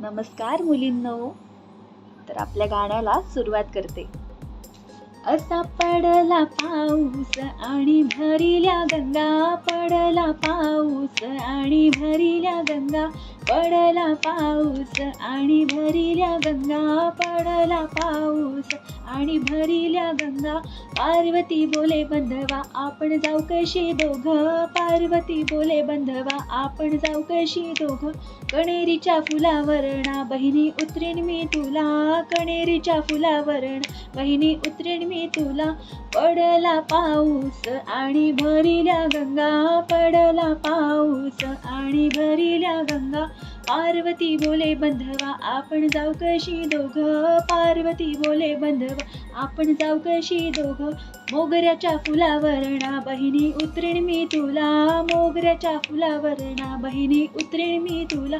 नमस्कार मुलींनो. तर आपल्या गाण्याला सुरुवात करते. असा पडला पाऊस आणि भरिल्या गंगा पडला पाऊस आणि भरिल्या गंगा पडला पाऊस आणि भरिल्या गंगा पडला पाऊस आणि भरिल्या गंगा. पार्वती बोले बंधवा आपण जाऊ कशी दोघं? पार्वती बोले बंधवा आपण जाऊ कशी दोघं? कणेरीच्या फुलावरणा बहिणी उतरेन मी तुला. कणेरीच्या फुलावरण बहिणी उतरेन मी तुला पडला पाऊस आणि भरिल्या गंगा पडला पाऊस आणि भरिल्या गंगा. पार्वती बोले बंधवा आपण जाऊ कशी दोघं? पार्वती बोले बंधवा आपण जाऊ कशी दोघं? मोगऱ्याच्या फुलावरणा बहिणी उतरेन मी तुला मोगऱ्याच्या फुलावरणा बहिणी उतरेन मी तुला.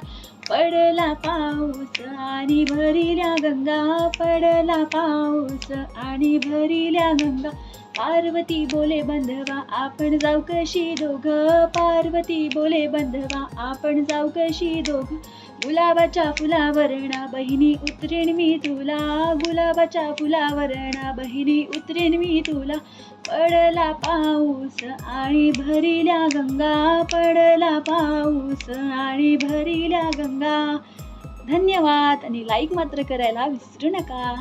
पडला पाऊस आणि भरिल्या गंगा पडला पाऊस आणि भरिल्या गंगा. पार्वती बोले बंधवा आपण जाऊ कशी दोघं? पार्वती बोले बंधवा आपण जाऊ कशी दोघं? गुलाबाच्या फुलावरणा बहिणी उतरेन मी तुला. गुलाबाच्या फुलावरणा बहिणी उतरेन मी तुला. पडला पाऊस आणि भरिल्या गंगा पडला पाऊस आणि भरिल्या गंगा. धन्यवाद आणि लाईक मात्र करायला विसरू नका.